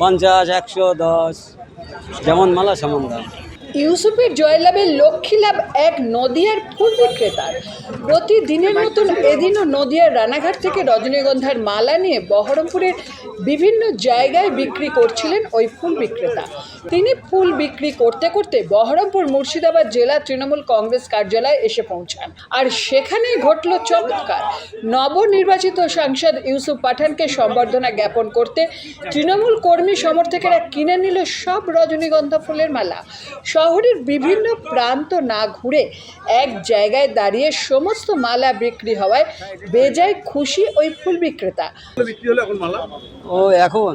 পঞ্চাশ একশো দশ যেমন মালা সেমন দাম। ইউসুফের জয়লাভের লক্ষ্মী লাভ এক নদিয়ার ফুল বিক্রেতার। প্রতিদিনের মতন এদিনও নদিয়ার রানাঘাট থেকে রজনীগন্ধার মালা নিয়ে বহরমপুরের বিভিন্ন জায়গায় বিক্রি করছিলেন ওই ফুল বিক্রেতা। তিনি ফুল বিক্রি করতে করতে বহরমপুর মুর্শিদাবাদ জেলা তৃণমূল কংগ্রেস কার্যালয়ে এসে পৌঁছান। আর সেখানেই ঘটল চমৎকার। নবনির্বাচিত সাংসদ ইউসুফ পাঠানকে সম্বর্ধনা জ্ঞাপন করতে তৃণমূল কর্মী সমর্থকেরা কিনে নিল সব রজনীগন্ধা ফুলের মালা। শহরের বিভিন্ন প্রান্ত না ঘুরে এক জায়গায় দাঁড়িয়ে সমস্ত মালা বিক্রি হওয়ায় বেজায় খুশি ওই ফুল বিক্রেতা। বিক্রি হলো এখন মালা? ও এখন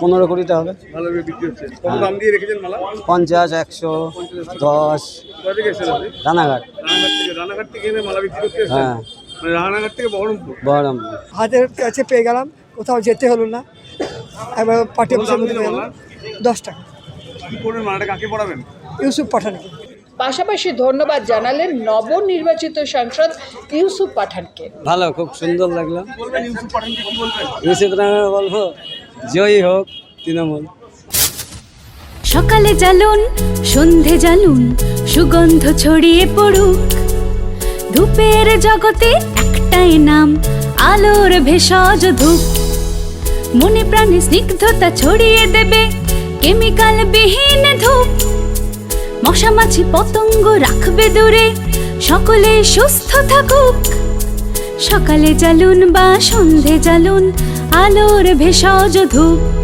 পনেরো কোটিতে হবে। ভালো বিক্রি হচ্ছে। কত দাম দিয়ে রেখেছেন মালা? পঞ্চাশ একশো দশ। রানাঘাট। রানাঘাট থেকে রানাঘাট থেকে এনে মালা বিক্রি হ্যাঁ। মানে রানাঘাট থেকে বহরমপুর? বহরমপুর। হাতের কাছে পেয়ে গেলাম। কোথাও যেতে হলো না? গেলাম। দশ টাকা। কি করবেন মালাটা কাকে পড়াবেন? ইউসুফ পাঠানকে পাশাপাশি ধন্যবাদ জানালেন নবনির্বাচিত সাংসদ ইউসুফ পাঠানকে। ভালো খুব সুন্দর লাগল। বলবেন ইউসুফ পাঠানকে কি বলবেন? ইউসুফ রানা বলব জয়ী হোক তৃণমূল। সকালে জ্বালুন সন্ধে জ্বালুন সুগন্ধ ছড়িয়ে পড়ুক। ধূপের জগতে একটাই নাম আলোর ভেষজ ধূপ। মনে প্রাণে স্নিগ্ধতা ছড়িয়ে দেবে কেমিক্যাল বিহীন ধূপ। মশা মাছি পতঙ্গ রাখবে দূরে, সকলে সুস্থ থাকুক। সকালে জ্বালুন বা সন্ধে জ্বালুন, আলোর ভেষজ ধূপ।